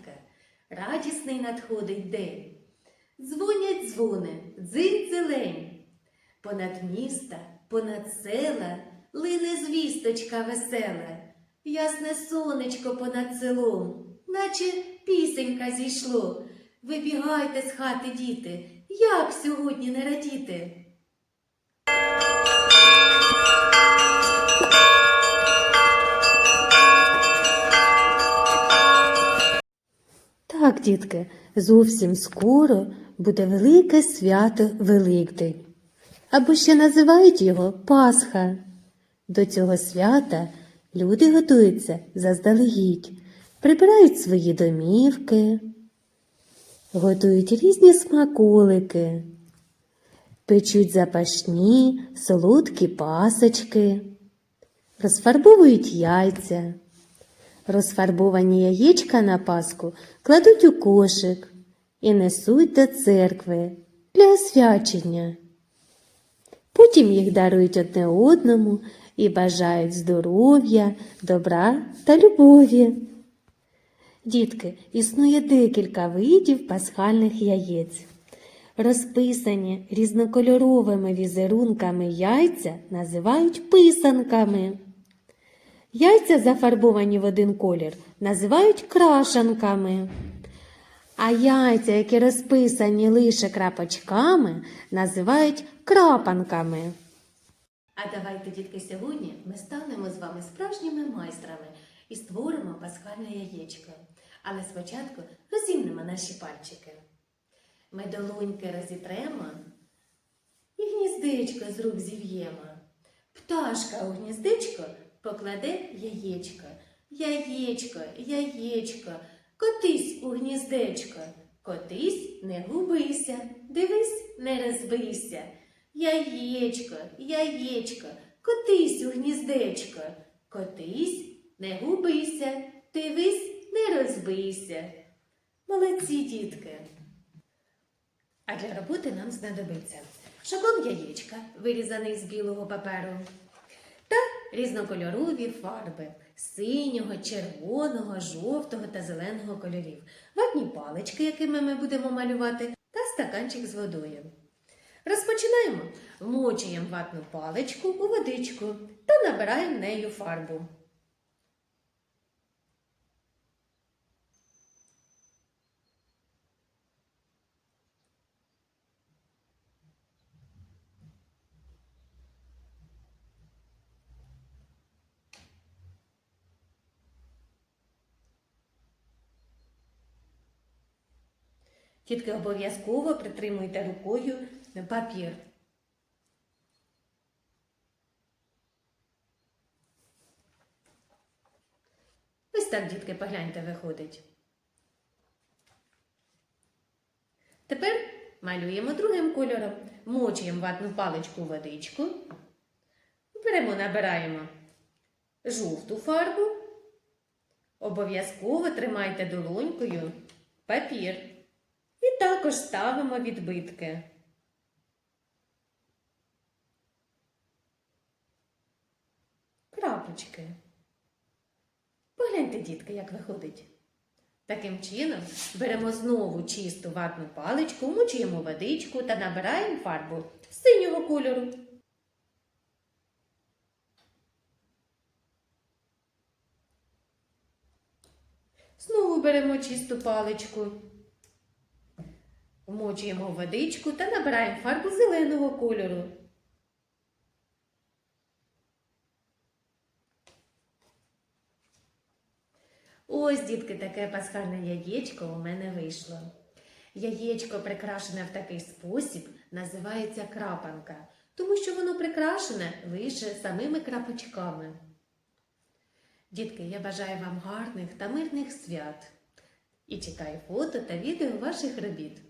дівчатка, радісний надходить день. Дзвонять дзвони, дзинь зелень. Понад міста, понад села лине звісточка весела. Ясне сонечко понад селом, наче пісенька зійшло. Вибігайте з хати, діти, як сьогодні не радіти. Так, дітки, зовсім скоро буде велике свято Великдень. Або ще називають його Пасха. До цього свята люди готуються заздалегідь, прибирають свої домівки, готують різні смаколики, печуть запашні, солодкі пасочки, розфарбовують яйця. Розфарбовані яєчка на паску кладуть у кошик і несуть до церкви для освячення. Потім їх дарують одне одному і бажають здоров'я, добра та любові. Дітки, існує декілька видів пасхальних яєць. Розписані різнокольоровими візерунками яйця називають писанками. Яйця, зафарбовані в один колір, називають крашанками. А яйця, які розписані лише крапочками, називають крапанками. А давайте, дітки, сьогодні ми станемо з вами справжніми майстрами і створимо пасхальне яєчко. Але спочатку розімнемо наші пальчики. Ми долоньки розітремо і гніздечко з рук зів'ємо. Пташка у гніздечко покладе яєчко. Яєчко, яєчко, котись у гніздечко. Котись, не губися, дивись, не розбийся. Яєчко, яєчко, котись у гніздечко. Котись, не губися, дивись, не розбийся. Молодці, дітки. А для роботи нам знадобиться шаблон яєчка, вирізаний з білого паперу, різнокольорові фарби синього, червоного, жовтого та зеленого кольорів, ватні палички, якими ми будемо малювати, та стаканчик з водою. Розпочинаємо. Вмочуємо ватну паличку у водичку та набираємо нею фарбу. Тільки обов'язково притримуйте рукою папір. Ось так, дітки, погляньте, виходить. Тепер малюємо другим кольором. Мочуємо ватну паличку водичку. Беремо, набираємо жовту фарбу. Обов'язково тримайте долонькою папір. Також ставимо відбитки. Крапочки. Погляньте, дітки, як виходить. Таким чином беремо знову чисту ватну паличку, мочуємо водичку та набираємо фарбу синього кольору. Знову беремо чисту паличку. Вмочуємо водичку та набираємо фарбу зеленого кольору. Ось, дітки, таке пасхальне яєчко у мене вийшло. Яєчко, прикрашене в такий спосіб, називається крапанка, тому що воно прикрашене лише самими крапочками. Дітки, я бажаю вам гарних та мирних свят і чекаю фото та відео ваших робіт.